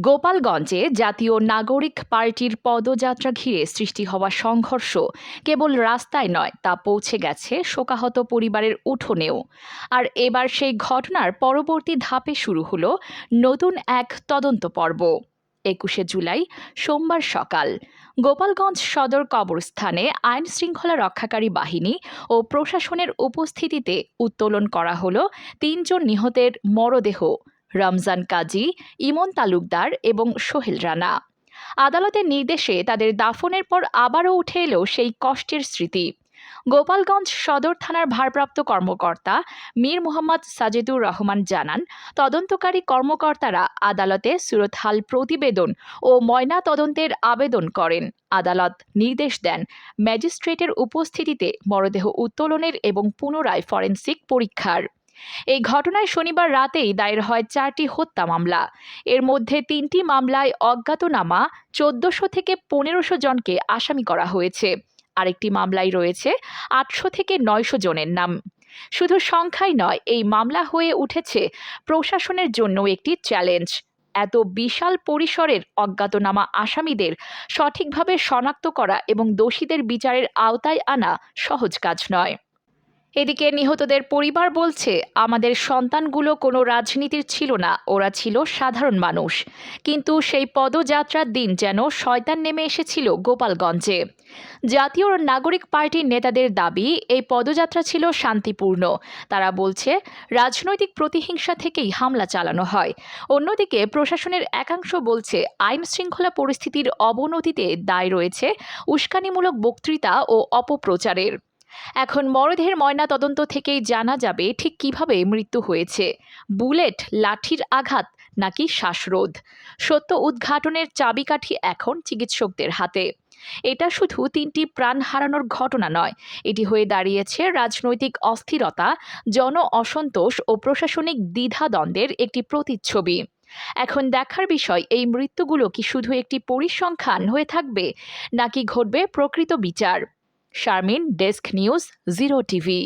গোপালগঞ্জে জাতীয় নাগরিক পার্টির পদযাত্রা ঘিরে সৃষ্টি হওয়া সংঘর্ষ কেবল রাস্তায় নয়, তা পৌঁছে গেছে শোকাহত পরিবারের উঠোনেও। আর এবার সেই ঘটনার পরবর্তী ধাপে শুরু হল নতুন এক তদন্ত পর্ব। একুশে জুলাই, সোমবার সকাল। গোপালগঞ্জ সদর কবরস্থানে আইন শৃঙ্খলা রক্ষাকারী বাহিনী ও প্রশাসনের উপস্থিতিতে উত্তোলন করা হল তিনজন নিহতের মরদেহ। রমজান কাজী, ইমন তালুকদার এবং সোহেল রানা। আদালতের নির্দেশে তাদের দাফনের পর আবারও উঠে এলো সেই কষ্টের স্মৃতি। গোপালগঞ্জ সদর থানার ভারপ্রাপ্ত কর্মকর্তা মীর মোহাম্মদ সাজেদুর রহমান জানান, তদন্তকারী কর্মকর্তারা আদালতে সুরতহাল প্রতিবেদন ও ময়না তদন্তের আবেদন করেন। আদালত নির্দেশ দেন ম্যাজিস্ট্রেটের উপস্থিতিতে মরদেহ উত্তোলনের এবং পুনরায় ফরেন্সিক পরীক্ষার। এই ঘটনায় শনিবার রাতেই দায়ের হয় চারটি হত্যা মামলা। এর মধ্যে তিনটি মামলায় অজ্ঞাতনামা চোদ্দশো থেকে পনেরোশো জনকে আসামি করা হয়েছে। আরেকটি মামলায় রয়েছে আটশো থেকে নয়শো জনের নাম। শুধু সংখ্যাই নয়, এই মামলা হয়ে উঠেছে প্রশাসনের জন্য একটি চ্যালেঞ্জ। এত বিশাল পরিসরের অজ্ঞাতনামা আসামিদের সঠিকভাবে শনাক্ত করা এবং দোষীদের বিচারের আওতায় আনা সহজ কাজ নয়। এদিকে নিহতদের পরিবার বলছে, আমাদের সন্তানগুলো কোনো রাজনীতির ছিল না, ওরা ছিল সাধারণ মানুষ। কিন্তু সেই পদযাত্রার দিন যেন শয়তান নেমে এসেছিল গোপালগঞ্জে। জাতীয় নাগরিক পার্টির নেতাদের দাবি, এই পদযাত্রা ছিল শান্তিপূর্ণ। তারা বলছে, রাজনৈতিক প্রতিহিংসা থেকেই হামলা চালানো হয়। অন্যদিকে প্রশাসনের একাংশ বলছে, আইন শৃঙ্খলা পরিস্থিতির অবনতিতে দায় রয়েছে উস্কানিমূলক বক্তৃতা ও অপপ্রচারের। এখন মরদেহের ময়না তদন্ত থেকেই জানা যাবে ঠিক কীভাবে মৃত্যু হয়েছে। বুলেট, লাঠির আঘাত নাকি শ্বাসরোধ? সত্য উদ্ঘাটনের চাবিকাঠি এখন চিকিৎসকদের হাতে। এটা শুধু তিনটি প্রাণ হারানোর ঘটনা নয়, এটি হয়ে দাঁড়িয়েছে রাজনৈতিক অস্থিরতা, জন অসন্তোষ ও প্রশাসনিক দ্বিধাদ্বন্দ্বের একটি প্রতিচ্ছবি। এখন দেখার বিষয়, এই মৃত্যুগুলো কি শুধু একটি পরিসংখ্যান হয়ে থাকবে নাকি ঘটবে প্রকৃত বিচার? Sharmin desk news zero TV.